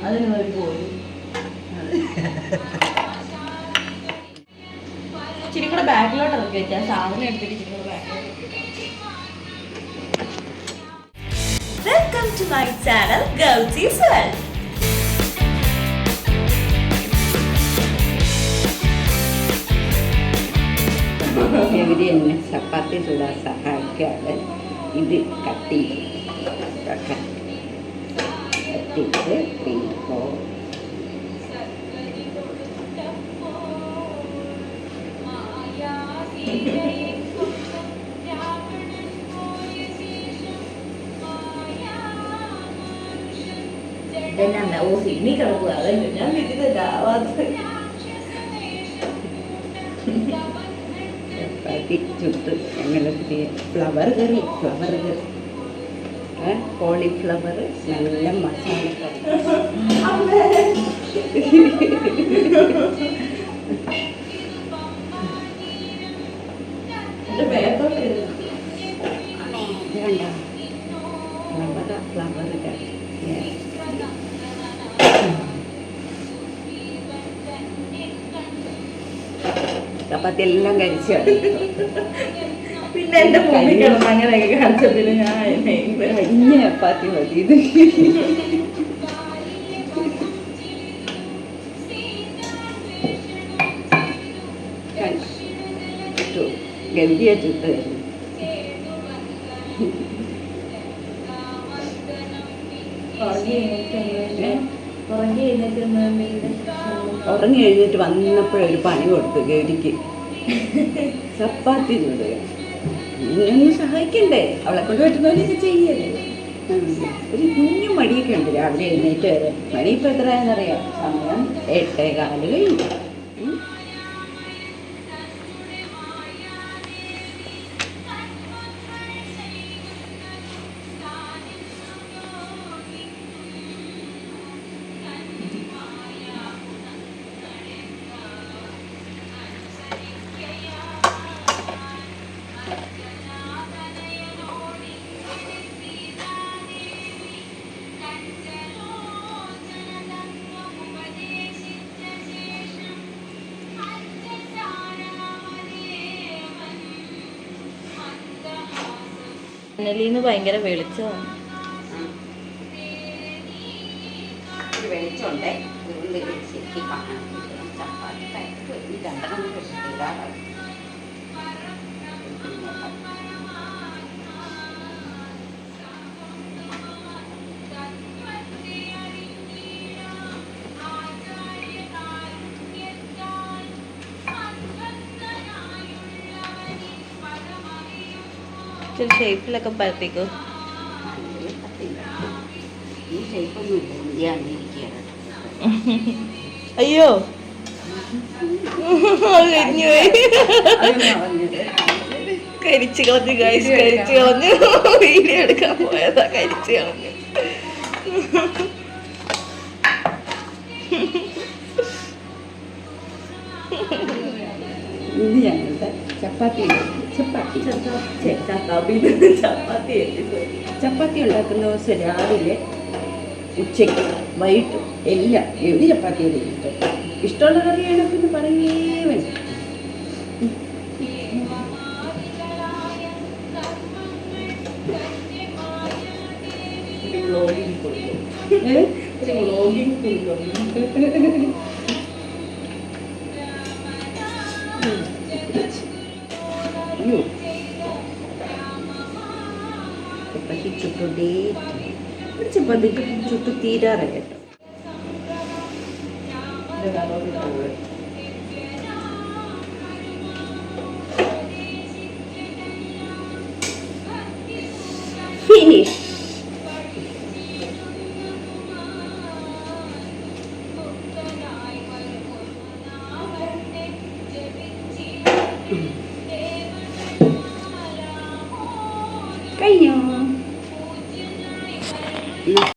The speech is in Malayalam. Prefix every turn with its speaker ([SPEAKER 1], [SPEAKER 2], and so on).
[SPEAKER 1] അതിന് വേണ്ടി പോയി ഇച്ചിരി കൂടെ ബാക്കിലോട്ട് ഇറക്കി വെച്ചാൽ സാധനം എടുത്തിട്ട് ഇച്ചിരി കൂടെ ബാക്കിലോട്ട് വെൽക്കം ടു മൈ ചാനൽ ഗൗസീസ് വേൾഡ്
[SPEAKER 2] ഇവർ എന്നെ ചപ്പാത്തി ചൂടാൻ സഹായിക്കാതെ ഇത് കട്ടി ചെയ്യും
[SPEAKER 1] ഓ സിനി കിടക്കുക. അതല്ലേ ഞാൻ
[SPEAKER 2] ചുട്ട് അങ്ങനെ flower curry flower curry cauliflower നല്ല മസാല ഫ്ലവർ. ചപ്പാത്തി കഴിച്ചു
[SPEAKER 1] പിന്നെ എന്റെ മുമ്പിൽ കിടന്ന് അങ്ങനെയൊക്കെ കാണിച്ചതിന് ഞാൻ
[SPEAKER 2] കഴിഞ്ഞ ചപ്പാത്തി മതി ഇത്. ഗന്ധിയ ചുട്ട്
[SPEAKER 1] ഉറങ്ങി എഴുന്നേറ്റ്
[SPEAKER 2] വന്നപ്പോഴൊരു പണി കൊടുത്തു ഗൗരിക്ക്. ചപ്പാത്തി ചുടുക ഇനിയൊന്നും സഹായിക്കണ്ടേ? അവളെ കൊണ്ട് പറ്റുന്ന ചെയ്യല്ലേ? ഒരു കുഞ്ഞു മടിയൊക്കെ ഉണ്ട്. രാവിലെ എഴുന്നേറ്റ് വരെ. മണി ഇപ്പം എത്രയാണെന്നറിയാം? സമയം എട്ടേ കാൽ കഴിഞ്ഞു.
[SPEAKER 1] ജനലിന്ന് ഭയങ്കര വെളിച്ചമാണ്.
[SPEAKER 2] വെളിച്ചമുണ്ടേ. കാണാൻ. ചപ്പാത്തി
[SPEAKER 1] ഇച്ചിരി ഷേപ്പിലൊക്കെ പരത്തിക്കോ? അയ്യോ. കരിച്ചു കളഞ്ഞു ഗൈസ് കരിച്ചു കളഞ്ഞു. വീഡിയോ എടുക്കാൻ പോയതാ കരിച്ചു കളഞ്ഞു.
[SPEAKER 2] ചപ്പാത്തി. ചപ്പാത്തി
[SPEAKER 1] ചപ്പാത്തി ചപ്പാത്തി
[SPEAKER 2] ചപ്പാത്തി ഉണ്ടാക്കുന്ന ദിവസം രാവിലെ ഉച്ചയ്ക്ക് വൈകിട്ട് എല്ലാം ഏത് ചപ്പാത്തിയുടെ ഇഷ്ടം ഇഷ്ടമുള്ള കറിയാണ് പിന്നെ പറയേ വേണ്ട
[SPEAKER 1] വ്ളോഗിങ് കൊടുക്കും
[SPEAKER 2] ഏ?
[SPEAKER 1] വ്ളോഗിങ് കൊടുക്കും
[SPEAKER 2] അയ്യോ ചപ്പാത്തി ചുട്ടുണ്ടേ ഒരു ചപ്പാത്തി ചുട്ടു തീരാറായി കേട്ടോ 不见